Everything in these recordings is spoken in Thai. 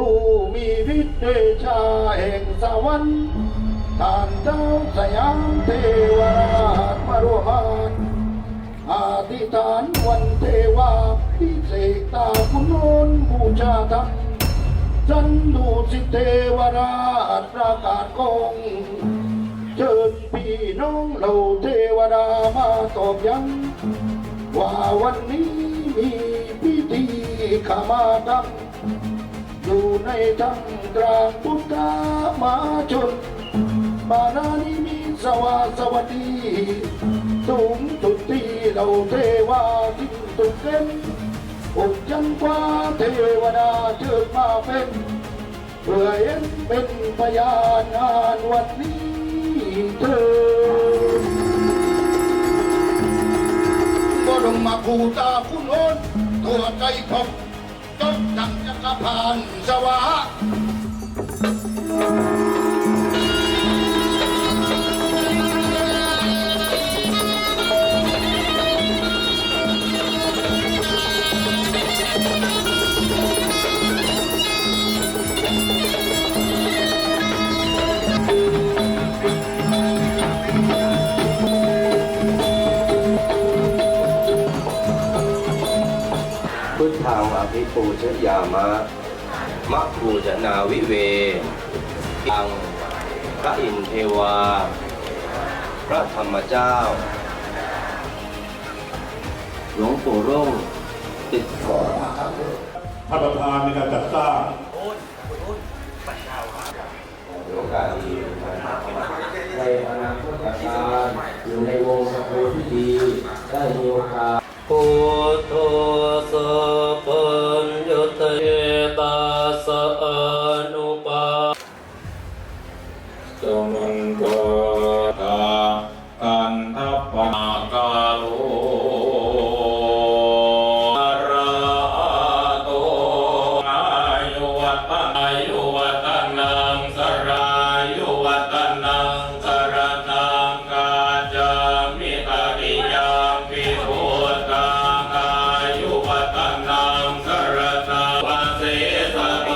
ผู้มีฤทธิ์เดชาแห่งสวรรค์ท่านเจ้าสยามเทวราชมาร่วมานอธิษฐานวันเทวาพิเศษตาคุณโนนบูชาธรรมจันดูสิเทวราชประกาศกองเชิญพี่น้องเราเทวดามาตอบยัง ว่าวันนี้มีพิธีขมากรรม อยู่ในธรรมกลางพุทธมาชนบารานิมีสวาสวัสดีสูงสุดที่เราเทวาทิ้งตุกเล่นอกจันกว่าเทวดาเชิญมาเป็นเพื่อเห็นเป็นพยานงานวันนี้เธอก็ลงมาผูตาคุณโอนตัวใจพบ จบดังจักรพานสวา ภิปูชยามะมะภูจนาวิเวยังพระอินเทวา พระธรรมเจ้า หลวงปู่ร่งติดก่อท่านประธานในการจัดสร้างโอกาสดีในอนาคตการอยู่ในวงสะโพพิธีได้มีโอกาสพุทโธ มันตตากันทัปปากาโลอะระหะโตอายุวัตอายุวัตนังสรายุวัตนังสรนังกาจามิตาริยามปิพุทธังอายุวัตนังสรนังวาเสสะโต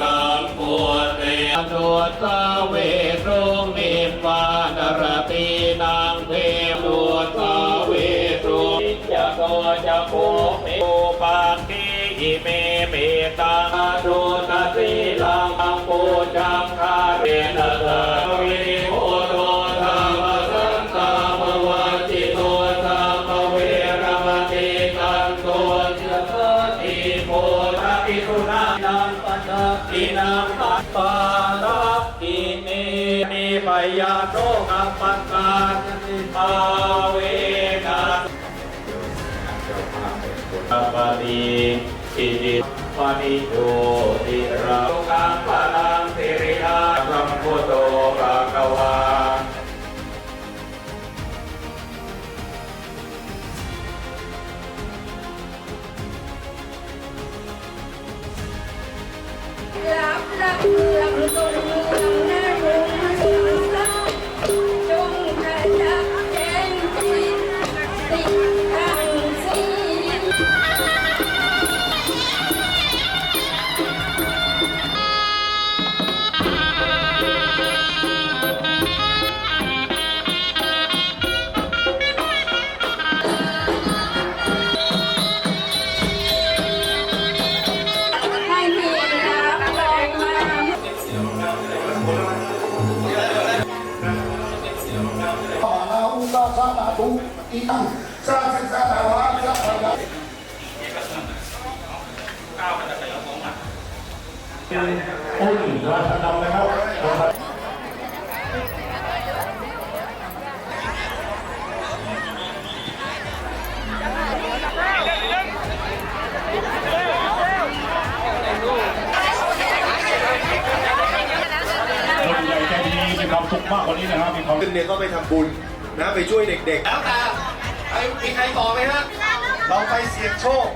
สัมพุทเตโดสาเวโรนิพพานร ตีนางเทวโดสาเวโรยะโกจะโกเมโอปากิอิเมเมตาโดตสีลังอังโปจังคาเรนตาวิโอโตธรรมสันตามวัจิโตสัมเวรมติตันโตจะสติโพธาปิสุนานังปัจจินังปัปปารักกิเน นิปยาโตกัปปัตตาสิภาเวนะปัปปะติอิติปะนิโยติราคังปะนังสิริอาสัมพุโตภะคะวารับรับรับตรง ตังสาสิสานาวาสัพพะอุ้นราชดำนะครับคนใหญ่ใจดีมีความสุขมากกว่านี้นะครับมีความ ขึ้นเนี่ยก็ไปทำบุญนะไปช่วยเด็กๆแล้วแต่ ใครมีใครต่อไหมฮะ เราไปเสี่ยงโชค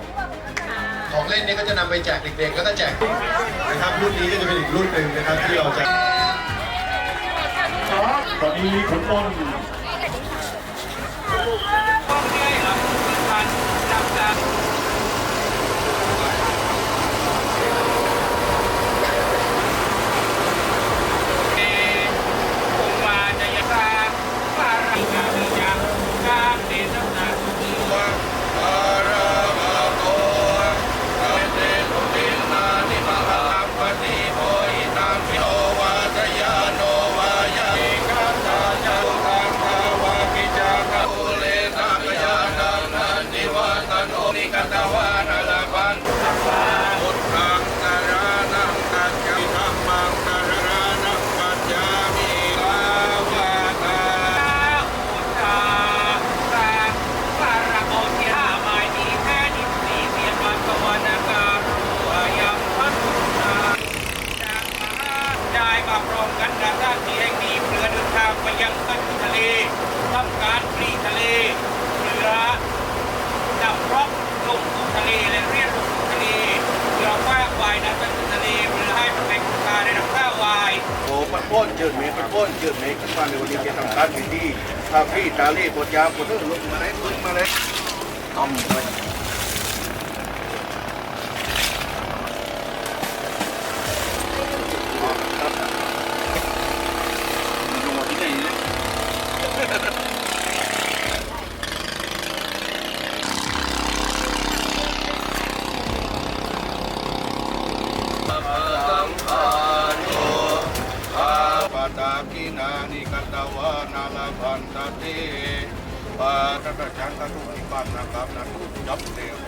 ของเล่นนี้ก็จะนำไปแจกเด็กๆแล้วก็แจกนะครับรุ่นนี้ก็จะเป็นอีกรุ่นหนึ่งนะครับที่เราจะตอนนี้คุณอ้น มาพร้อมกันณท่าที่แห่งนี้เรือเดินทางไปยังต้นทะเลทำการปรีทะเลเรือดับรอบลงสู่ทะเลและเรียกลงสู่ทะเลเรือว่าวายน้ำต้นทะเลเรือให้ประเทศกาในน้ำข้าววายโอ้ปันป้นเจิดเมฆปันป้นเจิดเมฆขึ้นมาในวันนี้จะทำการพิธีทาพี่ตาลีปวดยาปวดเรื่องลงมาไหนลงมาเลยต้อมไป ปาตา กินานิกัตวานาลาพันตติปาตตะจังกตุนิปันนะครับนะทุจับเตโหริ